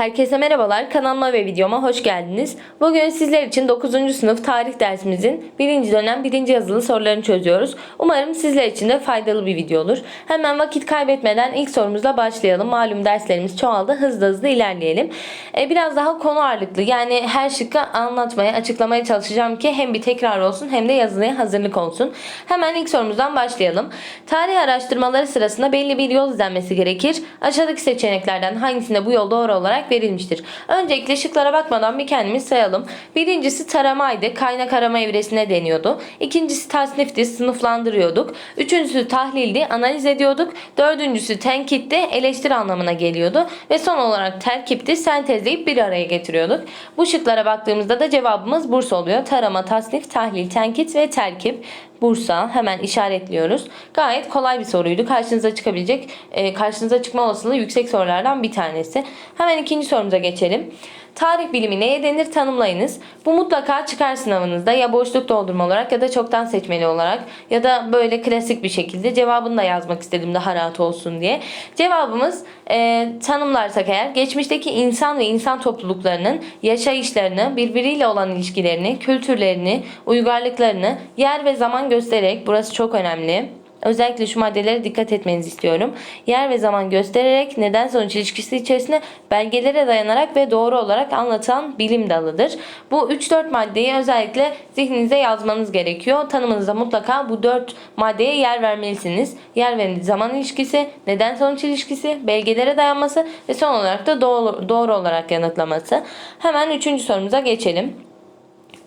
Herkese merhabalar. Kanalıma ve videoma hoş geldiniz. Bugün sizler için 9. sınıf tarih dersimizin 1. dönem 1. yazılı sorularını çözüyoruz. Umarım sizler için de faydalı bir video olur. Hemen vakit kaybetmeden ilk sorumuzla başlayalım. Malum derslerimiz çoğaldı. Hızlı hızlı ilerleyelim. Ee, biraz daha konu ağırlıklı. Yani her şıkkı anlatmaya, açıklamaya çalışacağım ki hem bir tekrar olsun hem de yazılıya hazırlık olsun. Hemen ilk sorumuzdan başlayalım. Tarih araştırmaları sırasında belli bir yol izlenmesi gerekir. Aşağıdaki seçeneklerden hangisinde bu yol doğru olarak verilmiştir? Öncelikle şıklara bakmadan bir kendimiz sayalım. Birincisi taramaydı. Kaynak arama evresine deniyordu. İkincisi tasnifti. Sınıflandırıyorduk. Üçüncüsü tahlildi. Analiz ediyorduk. Dördüncüsü tenkitti. Eleştiri anlamına geliyordu. Ve son olarak terkipti. Sentezleyip bir araya getiriyorduk. Bu şıklara baktığımızda da cevabımız Bursa oluyor. Tarama, tasnif, tahlil, tenkit ve terkip. Bursa hemen işaretliyoruz. Gayet kolay bir soruydu. Karşınıza çıkabilecek, e, karşınıza çıkma olasılığı yüksek sorulardan bir tanesi. Hemen ikinci sorumuza geçelim. Tarih bilimi neye denir tanımlayınız. Bu mutlaka çıkar sınavınızda ya boşluk doldurma olarak ya da çoktan seçmeli olarak ya da böyle klasik bir şekilde cevabını da yazmak istedim daha rahat olsun diye. Cevabımız e, tanımlarsak eğer geçmişteki insan ve insan topluluklarının yaşayışlarını, birbiriyle olan ilişkilerini, kültürlerini, uygarlıklarını yer ve zaman göstererek burası çok önemli. Özellikle şu maddelere dikkat etmenizi istiyorum. Yer ve zaman göstererek neden sonuç ilişkisi içerisinde belgelere dayanarak ve doğru olarak anlatan bilim dalıdır. Bu 3-4 maddeyi özellikle zihninize yazmanız gerekiyor. Tanımınızda mutlaka bu 4 maddeye yer vermelisiniz. Yer ve zaman ilişkisi, neden sonuç ilişkisi, belgelere dayanması ve son olarak da doğru, doğru olarak yanıtlaması. Hemen 3. sorumuza geçelim.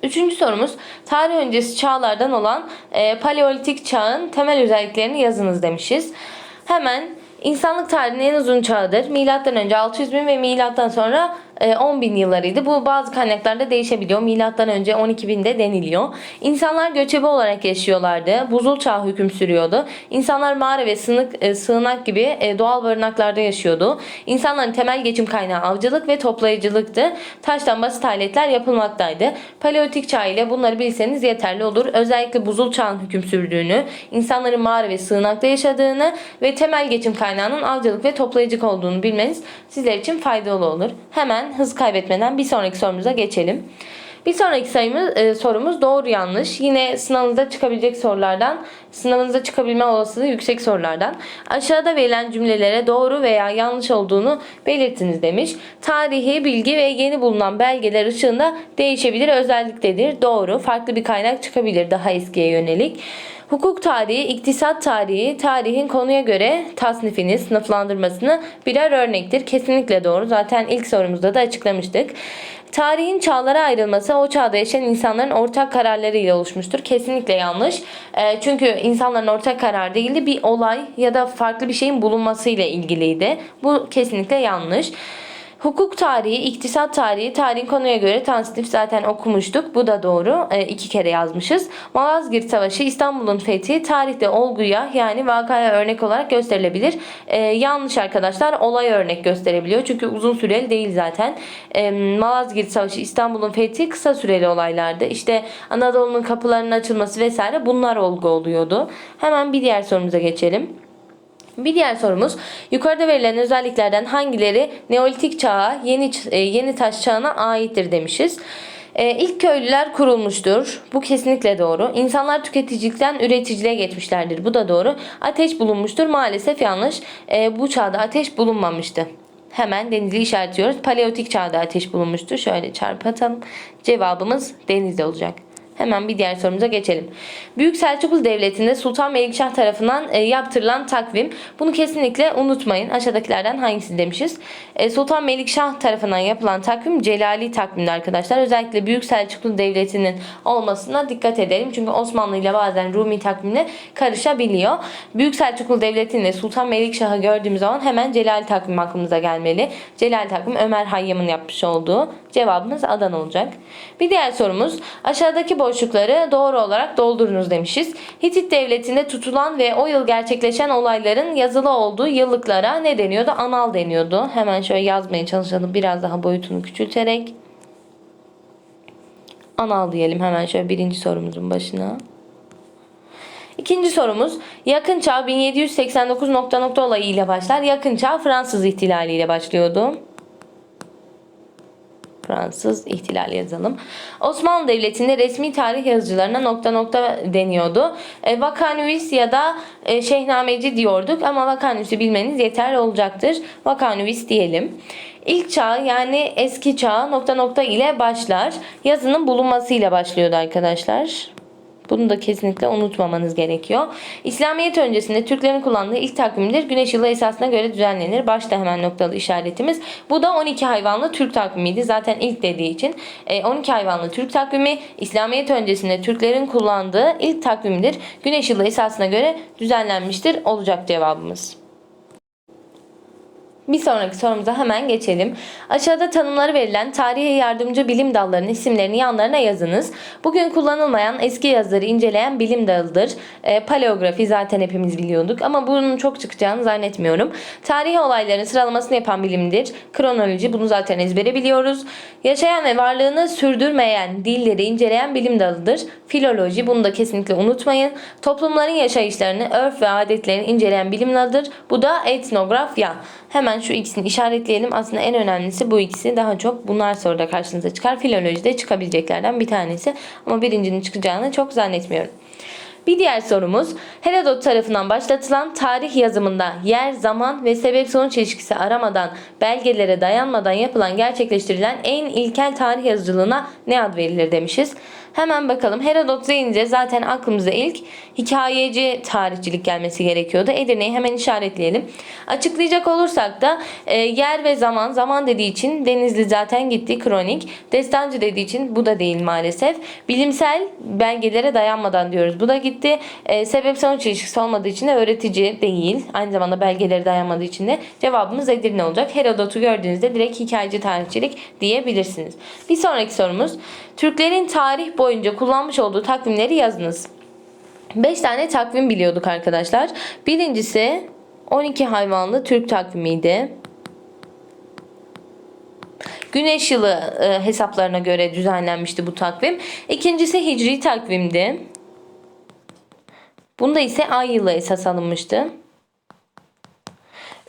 Üçüncü sorumuz tarih öncesi çağlardan olan e, paleolitik çağın temel özelliklerini yazınız demişiz. Hemen insanlık tarihinin en uzun çağıdır. Milattan önce 600 bin ve milattan sonra 10 bin yıllarıydı. Bu bazı kaynaklarda değişebiliyor. Milattan önce 12 binde deniliyor. İnsanlar göçebe olarak yaşıyorlardı. Buzul çağ hüküm sürüyordu. İnsanlar mağara ve sığınak, e, sığınak gibi e, doğal barınaklarda yaşıyordu. İnsanların temel geçim kaynağı avcılık ve toplayıcılıktı. Taştan basit aletler yapılmaktaydı. Paleolitik çağ ile bunları bilseniz yeterli olur. Özellikle buzul çağın hüküm sürdüğünü, insanların mağara ve sığınakta yaşadığını ve temel geçim kaynağının avcılık ve toplayıcılık olduğunu bilmeniz sizler için faydalı olur. Hemen hız kaybetmeden bir sonraki sorumuza geçelim. Bir sonraki sayımız, e, sorumuz doğru yanlış. Yine sınavınızda çıkabilecek sorulardan, sınavınızda çıkabilme olasılığı yüksek sorulardan. Aşağıda verilen cümlelere doğru veya yanlış olduğunu belirtiniz demiş. Tarihi, bilgi ve yeni bulunan belgeler ışığında değişebilir özelliktedir. Doğru. Farklı bir kaynak çıkabilir daha eskiye yönelik. Hukuk tarihi, iktisat tarihi, tarihin konuya göre tasnifini, sınıflandırmasını birer örnektir. Kesinlikle doğru. Zaten ilk sorumuzda da açıklamıştık. Tarihin çağlara ayrılması o çağda yaşayan insanların ortak kararları ile oluşmuştur. Kesinlikle yanlış. E, çünkü insanların ortak karar değildi. Bir olay ya da farklı bir şeyin bulunması ile ilgiliydi. Bu kesinlikle yanlış. Hukuk tarihi, iktisat tarihi, tarihin konuya göre tasnif zaten okumuştuk. Bu da doğru. E, iki kere yazmışız. Malazgirt Savaşı, İstanbul'un fethi tarihte olguya yani vakaya örnek olarak gösterilebilir. E, yanlış arkadaşlar. Olay örnek gösterebiliyor. Çünkü uzun süreli değil zaten. E, Malazgirt Savaşı, İstanbul'un fethi kısa süreli olaylardı. İşte Anadolu'nun kapılarının açılması vesaire bunlar olgu oluyordu. Hemen bir diğer sorumuza geçelim. Bir diğer sorumuz yukarıda verilen özelliklerden hangileri Neolitik çağa, yeni e, yeni taş çağına aittir demişiz. E, ilk köylüler kurulmuştur. Bu kesinlikle doğru. İnsanlar tüketicilikten üreticiliğe geçmişlerdir. Bu da doğru. Ateş bulunmuştur. Maalesef yanlış. E, bu çağda ateş bulunmamıştı. Hemen denizi işaretliyoruz. Paleolitik çağda ateş bulunmuştur. Şöyle çarpı atalım. Cevabımız denizde olacak. Hemen bir diğer sorumuza geçelim. Büyük Selçuklu Devleti'nde Sultan Melikşah tarafından e, yaptırılan takvim. Bunu kesinlikle unutmayın. Aşağıdakilerden hangisi demişiz? E, Sultan Melikşah tarafından yapılan takvim Celali takvimdi arkadaşlar. Özellikle Büyük Selçuklu Devleti'nin olmasına dikkat edelim. Çünkü Osmanlı ile bazen Rumi takvimle karışabiliyor. Büyük Selçuklu Devleti'nde Sultan Melikşah'ı gördüğümüz zaman hemen Celali takvim aklımıza gelmeli. Celali takvim Ömer Hayyam'ın yapmış olduğu. Cevabımız Adana olacak. Bir diğer sorumuz aşağıdaki boşlukları doğru olarak doldurunuz demişiz. Hitit devletinde tutulan ve o yıl gerçekleşen olayların yazılı olduğu yıllıklara ne deniyordu? Anal deniyordu. Hemen şöyle yazmaya çalışalım biraz daha boyutunu küçülterek. Anal diyelim hemen şöyle birinci sorumuzun başına. İkinci sorumuz yakın çağ 1789 nokta nokta olayı ile başlar. Yakın çağ Fransız ihtilali ile başlıyordu. Fransız ihtilali yazalım. Osmanlı Devleti'nde resmi tarih yazıcılarına nokta nokta deniyordu. E, Vakanüvis ya da e, Şehnameci diyorduk ama Vakanüvis'i bilmeniz yeterli olacaktır. Vakanüvis diyelim. İlk çağ yani eski çağ nokta nokta ile başlar. Yazının bulunmasıyla başlıyordu arkadaşlar. Bunu da kesinlikle unutmamanız gerekiyor. İslamiyet öncesinde Türklerin kullandığı ilk takvimdir. Güneş yılı esasına göre düzenlenir. Başta hemen noktalı işaretimiz. Bu da 12 hayvanlı Türk takvimiydi. Zaten ilk dediği için. E, 12 hayvanlı Türk takvimi İslamiyet öncesinde Türklerin kullandığı ilk takvimdir. Güneş yılı esasına göre düzenlenmiştir. Olacak cevabımız. Bir sonraki sorumuza hemen geçelim. Aşağıda tanımları verilen tarihe yardımcı bilim dallarının isimlerini yanlarına yazınız. Bugün kullanılmayan eski yazıları inceleyen bilim dalıdır. E, paleografi zaten hepimiz biliyorduk ama bunun çok çıkacağını zannetmiyorum. Tarihi olayların sıralamasını yapan bilimdir. Kronoloji bunu zaten ezbere biliyoruz. Yaşayan ve varlığını sürdürmeyen dilleri inceleyen bilim dalıdır. Filoloji bunu da kesinlikle unutmayın. Toplumların yaşayışlarını, örf ve adetlerini inceleyen bilim dalıdır. Bu da etnografya. Hemen şu ikisini işaretleyelim. Aslında en önemlisi bu ikisi. Daha çok bunlar soruda karşınıza çıkar. Filolojide çıkabileceklerden bir tanesi. Ama birincinin çıkacağını çok zannetmiyorum. Bir diğer sorumuz Herodot tarafından başlatılan tarih yazımında yer, zaman ve sebep sonuç ilişkisi aramadan belgelere dayanmadan yapılan gerçekleştirilen en ilkel tarih yazıcılığına ne ad verilir demişiz. Hemen bakalım. Herodot deyince zaten aklımıza ilk hikayeci tarihçilik gelmesi gerekiyordu. Edirne'yi hemen işaretleyelim. Açıklayacak olursak da e, yer ve zaman, zaman dediği için Denizli zaten gitti kronik. Destancı dediği için bu da değil maalesef. Bilimsel belgelere dayanmadan diyoruz. Bu da gitti. E, sebep sonuç ilişkisi olmadığı için de öğretici değil. Aynı zamanda belgelere dayanmadığı için de cevabımız Edirne olacak. Herodot'u gördüğünüzde direkt hikayeci tarihçilik diyebilirsiniz. Bir sonraki sorumuz. Türklerin tarih boyunca kullanmış olduğu takvimleri yazınız. 5 tane takvim biliyorduk arkadaşlar. Birincisi 12 hayvanlı Türk takvimiydi. Güneş yılı e, hesaplarına göre düzenlenmişti bu takvim. İkincisi hicri takvimdi. Bunda ise ay yılı esas alınmıştı.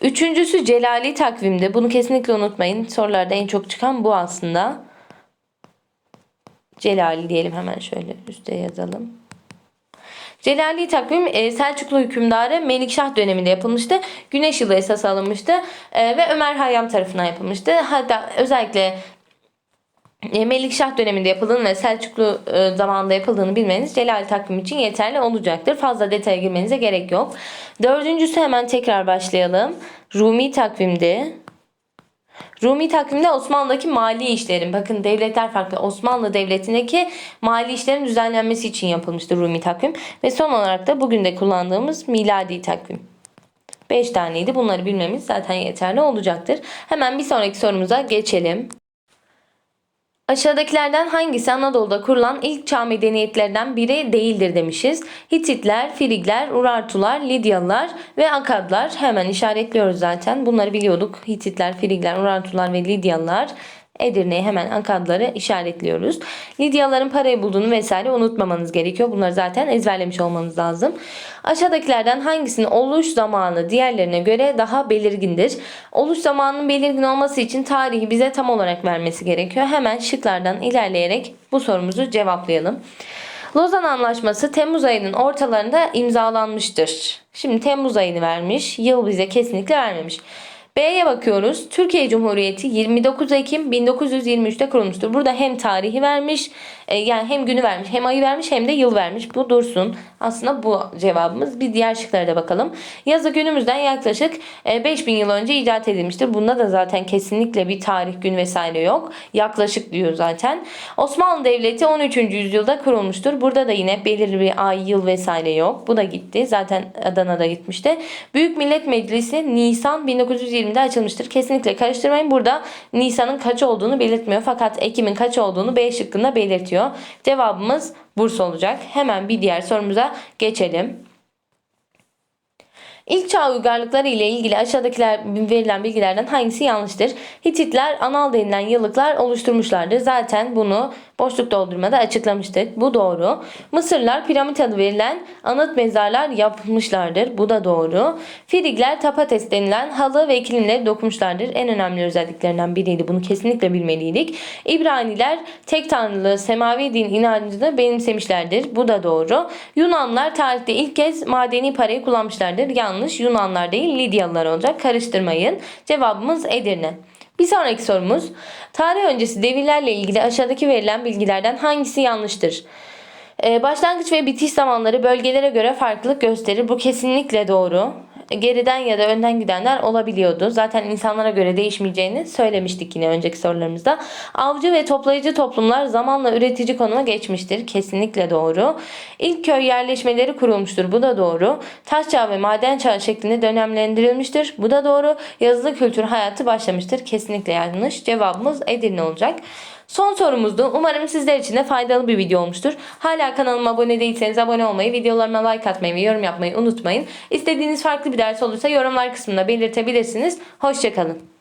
Üçüncüsü Celali takvimdi. Bunu kesinlikle unutmayın. Sorularda en çok çıkan bu aslında. Celali diyelim hemen şöyle üstte yazalım. Celali takvim e, Selçuklu hükümdarı Melikşah döneminde yapılmıştı. Güneş yılı esas alınmıştı e, ve Ömer Hayyam tarafından yapılmıştı. Hatta özellikle e, Melikşah döneminde yapıldığını ve Selçuklu zamanında yapıldığını bilmeniz Celal takvim için yeterli olacaktır. Fazla detaya girmenize gerek yok. Dördüncüsü hemen tekrar başlayalım. Rumi takvimdi. Rumi takvimde Osmanlı'daki mali işlerin, bakın devletler farklı. Osmanlı Devleti'ndeki mali işlerin düzenlenmesi için yapılmıştır Rumi takvim. Ve son olarak da bugün de kullandığımız miladi takvim. 5 taneydi. Bunları bilmemiz zaten yeterli olacaktır. Hemen bir sonraki sorumuza geçelim. Aşağıdakilerden hangisi Anadolu'da kurulan ilk çağ medeniyetlerinden biri değildir demişiz. Hititler, Frigler, Urartular, Lidyalılar ve Akadlar. Hemen işaretliyoruz zaten. Bunları biliyorduk. Hititler, Frigler, Urartular ve Lidyalılar. Edirne'ye hemen Akadları işaretliyoruz. Lidyalıların parayı bulduğunu vesaire unutmamanız gerekiyor. Bunları zaten ezberlemiş olmanız lazım. Aşağıdakilerden hangisinin oluş zamanı diğerlerine göre daha belirgindir? Oluş zamanının belirgin olması için tarihi bize tam olarak vermesi gerekiyor. Hemen şıklardan ilerleyerek bu sorumuzu cevaplayalım. Lozan Anlaşması Temmuz ayının ortalarında imzalanmıştır. Şimdi Temmuz ayını vermiş. Yıl bize kesinlikle vermemiş. B'ye bakıyoruz. Türkiye Cumhuriyeti 29 Ekim 1923'te kurulmuştur. Burada hem tarihi vermiş, e, yani hem günü vermiş, hem ayı vermiş, hem de yıl vermiş. Bu dursun. Aslında bu cevabımız. Bir diğer şıklara da bakalım. Yazı günümüzden yaklaşık e, 5000 yıl önce icat edilmiştir. Bunda da zaten kesinlikle bir tarih, gün vesaire yok. Yaklaşık diyor zaten. Osmanlı Devleti 13. yüzyılda kurulmuştur. Burada da yine belirli bir ay, yıl vesaire yok. Bu da gitti. Zaten Adana'da gitmişti. Büyük Millet Meclisi Nisan 1920'de açılmıştır. Kesinlikle karıştırmayın. Burada Nisan'ın kaç olduğunu belirtmiyor. Fakat Ekim'in kaç olduğunu B şıkkında belirtiyor. Cevabımız Bursa olacak. Hemen bir diğer sorumuza geçelim. İlk çağ uygarlıkları ile ilgili aşağıdakiler verilen bilgilerden hangisi yanlıştır? Hititler anal denilen yıllıklar oluşturmuşlardır. Zaten bunu boşluk doldurmada açıklamıştık. Bu doğru. Mısırlar piramit adı verilen anıt mezarlar yapmışlardır. Bu da doğru. Frigler tapates denilen halı ve kilimleri dokunmuşlardır. En önemli özelliklerinden biriydi. Bunu kesinlikle bilmeliydik. İbraniler tek tanrılı semavi din inancını benimsemişlerdir. Bu da doğru. Yunanlar tarihte ilk kez madeni parayı kullanmışlardır. Yanlış. Yunanlar değil Lidyalılar olacak. Karıştırmayın. Cevabımız Edirne. Bir sonraki sorumuz. Tarih öncesi devirlerle ilgili aşağıdaki verilen bilgilerden hangisi yanlıştır? Ee, başlangıç ve bitiş zamanları bölgelere göre farklılık gösterir. Bu kesinlikle doğru. Geriden ya da önden gidenler olabiliyordu. Zaten insanlara göre değişmeyeceğini söylemiştik yine önceki sorularımızda. Avcı ve toplayıcı toplumlar zamanla üretici konuma geçmiştir. Kesinlikle doğru. İlk köy yerleşmeleri kurulmuştur. Bu da doğru. Taş çağı ve maden çağı şeklinde dönemlendirilmiştir. Bu da doğru. Yazılı kültür hayatı başlamıştır. Kesinlikle yanlış. Cevabımız Edirne olacak. Son sorumuzdu. Umarım sizler için de faydalı bir video olmuştur. Hala kanalıma abone değilseniz abone olmayı, videolarıma like atmayı ve yorum yapmayı unutmayın. İstediğiniz farklı bir ders olursa yorumlar kısmında belirtebilirsiniz. Hoşçakalın.